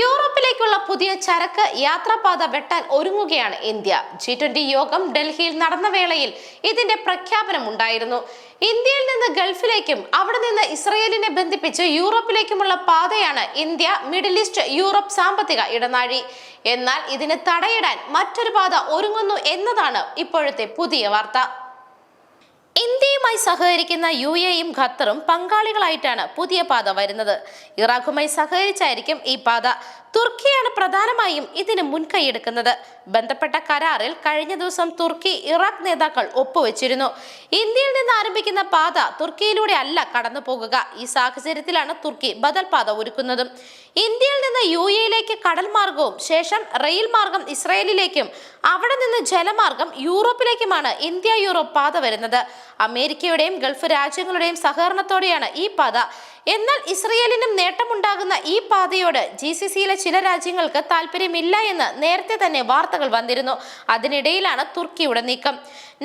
യൂറോപ്പിലേക്കുള്ള പുതിയ ചരക്ക് യാത്രാപാത വെട്ടാൻ ഒരുങ്ങുകയാണ് ഇന്ത്യ. ജി ട്വന്റി യോഗം ഡൽഹിയിൽ നടന്ന വേളയിൽ ഇതിന്റെ പ്രഖ്യാപനം ഉണ്ടായിരുന്നു ഇന്ത്യയിൽ നിന്ന് ഗൾഫിലേക്കും അവിടെ നിന്ന് ഇസ്രയേലിനെ ബന്ധിപ്പിച്ച് യൂറോപ്പിലേക്കുമുള്ള പാതയാണ് ഇന്ത്യ മിഡിൽ ഈസ്റ്റ് യൂറോപ്പ് സാമ്പത്തിക ഇടനാഴി. എന്നാൽ ഇതിന് തടയിടാൻ മറ്റൊരു പാത ഒരുങ്ങുന്നു എന്നതാണ് ഇപ്പോഴത്തെ പുതിയ വാർത്ത. ഇന്ത്യയുമായി സഹകരിക്കുന്ന യു എയും ഖത്തറും പങ്കാളികളായിട്ടാണ് പുതിയ പാത വരുന്നത്. ഇറാഖുമായി സഹകരിച്ചായിരിക്കും ഈ പാത. തുർക്കിയാണ് പ്രധാനമായും ഇതിന് മുൻകൈയെടുക്കുന്നത് ബന്ധപ്പെട്ട കരാറിൽ കഴിഞ്ഞ ദിവസം തുർക്കി ഇറാഖ് നേതാക്കൾ ഒപ്പുവെച്ചിരുന്നു. ഇന്ത്യയിൽ നിന്ന് ആരംഭിക്കുന്ന പാത തുർക്കിയിലൂടെ അല്ല കടന്നു ഈ സാഹചര്യത്തിലാണ് തുർക്കി ബദൽ പാത ഒരുക്കുന്നതും. ഇന്ത്യയിൽ നിന്ന് യു എയിലേക്ക് കടൽ മാർഗവും ശേഷം റെയിൽ മാർഗം ഇസ്രയേലിലേക്കും അവിടെ നിന്ന് ജലമാർഗം യൂറോപ്പിലേക്കുമാണ് ഇന്ത്യ യൂറോപ്പ് പാത വരുന്നത്. അമേരിക്കയുടെയും ഗൾഫ് രാജ്യങ്ങളുടെയും സഹകരണത്തോടെയാണ് ഈ പാത. എന്നാൽ ഇസ്രയേലിനും നേട്ടമുണ്ടാകുന്ന ഈ പാതയോട് ജി സി സിയിലെ ചില രാജ്യങ്ങൾക്ക് താല്പര്യമില്ല എന്ന് നേരത്തെ തന്നെ വാർത്തകൾ വന്നിരുന്നു. അതിനിടയിലാണ് തുർക്കിയുടെ നീക്കം.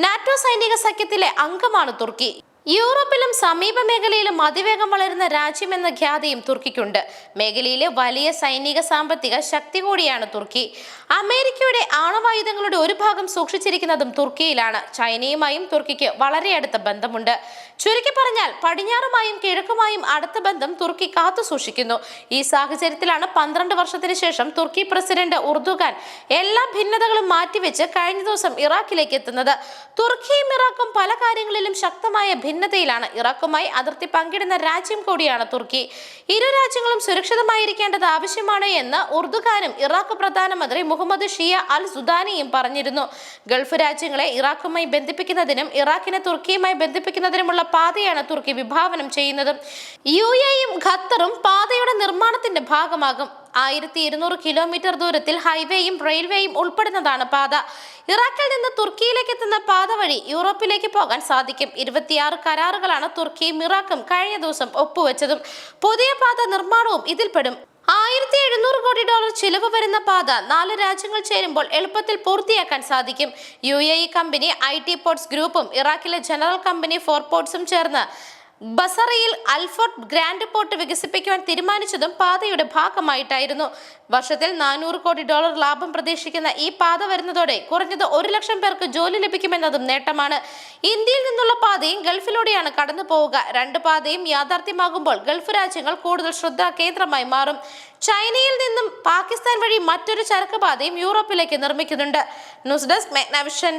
നാറ്റോ സൈനിക സഖ്യത്തിലെ അംഗമാണ് തുർക്കി. യൂറോപ്പിലും സമീപ മേഖലയിലും അതിവേഗം വളരുന്ന രാജ്യമെന്ന ഖ്യാതിയും തുർക്കിക്കുണ്ട്. മേഖലയിലെ വലിയ സൈനിക സാമ്പത്തിക ശക്തി കൂടിയാണ് തുർക്കി. അമേരിക്കയുടെ ആണവായുധങ്ങളുടെ ഒരു ഭാഗം സൂക്ഷിച്ചിരിക്കുന്നതും തുർക്കിയിലാണ്. ചൈനയുമായും തുർക്കിക്ക് വളരെ അടുത്ത ബന്ധമുണ്ട്. ചുരുക്കി പറഞ്ഞാൽ പടിഞ്ഞാറുമായും കിഴക്കുമായും അടുത്ത ബന്ധം തുർക്കി കാത്തു സൂക്ഷിക്കുന്നു. ഈ സാഹചര്യത്തിലാണ് പന്ത്രണ്ട് വർഷത്തിന് ശേഷം തുർക്കി പ്രസിഡന്റ് ഉർദുഖാൻ എല്ലാ ഭിന്നതകളും മാറ്റിവെച്ച് കഴിഞ്ഞ ദിവസം ഇറാഖിലേക്ക് എത്തുന്നത്. തുർക്കിയും ഇറാഖും പല കാര്യങ്ങളിലും ശക്തമായ ഭിന്നതയിലാണ്. ഇറാഖുമായി അതിർത്തി പങ്കിടുന്ന രാജ്യം കൂടിയാണ് തുർക്കി. ഇരു രാജ്യങ്ങളും സുരക്ഷിതമായിരിക്കേണ്ടത് ആവശ്യമാണ് എന്ന് ഉർദുഖാനും ഇറാഖ് പ്രധാനമന്ത്രി മുഹമ്മദ് ഷിയ അൽ സുദാനിയും പറഞ്ഞിരുന്നു. ഗൾഫ് രാജ്യങ്ങളെ ഇറാഖുമായി ബന്ധിപ്പിക്കുന്നതിനും ഇറാഖിനെ തുർക്കിയുമായി ബന്ധിപ്പിക്കുന്നതിനുമുള്ള പാതയാണ് തുർക്കി വിഭാവനം ചെയ്യുന്നത്. യു എയും ഖത്തറും പാതയുടെ നിർമ്മാണത്തിന്റെ ഭാഗമാകും. ആയിരത്തി ഇരുന്നൂറ് കിലോമീറ്റർ ദൂരത്തിൽ ഹൈവേയും റെയിൽവേയും ഉൾപ്പെടുന്നതാണ് പാത. ഇറാഖിൽ നിന്ന് തുർക്കിയിലേക്ക് എത്തുന്ന പാത വഴി യൂറോപ്പിലേക്ക് പോകാൻ സാധിക്കും. ഇരുപത്തിയാറ് കരാറുകളാണ് തുർക്കിയും ഇറാഖും കഴിഞ്ഞ ദിവസം ഒപ്പുവെച്ചതും. പുതിയ പാത നിർമ്മാണവും ഇതിൽപ്പെടും. ആയിരത്തി എഴുന്നൂറ് കോടി ഡോളർ ചിലവ് വരുന്ന പാത നാല് രാജ്യങ്ങൾ ചേരുമ്പോൾ എളുപ്പത്തിൽ പൂർത്തിയാക്കാൻ സാധിക്കും. U A E company I T ports ഗ്രൂപ്പും ഇറാഖിലെ ജനറൽ കമ്പനി ഫോർ പോർട്സും ചേർന്ന് ബസറയിൽ അൽഫോർട്ട് ഗ്രാൻഡ് പോർട്ട് വികസിപ്പിക്കുവാൻ തീരുമാനിച്ചതും പാതയുടെ ഭാഗമായിട്ടായിരുന്നു. വർഷത്തിൽ നാനൂറ് കോടി ഡോളർ ലാഭം പ്രതീക്ഷിക്കുന്ന ഈ പാത വരുന്നതോടെ കുറഞ്ഞത് ഒരു ലക്ഷം പേർക്ക് ജോലി ലഭിക്കുമെന്നതും നേട്ടമാണ്. ഇന്ത്യയിൽ നിന്നുള്ള പാതയും ഗൾഫിലൂടെയാണ് കടന്നു പോവുക. രണ്ട് പാതയും യാഥാർത്ഥ്യമാകുമ്പോൾ ഗൾഫ് രാജ്യങ്ങൾ കൂടുതൽ ശ്രദ്ധാ കേന്ദ്രമായി മാറും. ചൈനയിൽ നിന്നും പാകിസ്ഥാൻ വഴി മറ്റൊരു ചരക്ക് പാതയും യൂറോപ്പിലേക്ക് നിർമ്മിക്കുന്നുണ്ട്. News desk മെഗ്നാവിഷൻ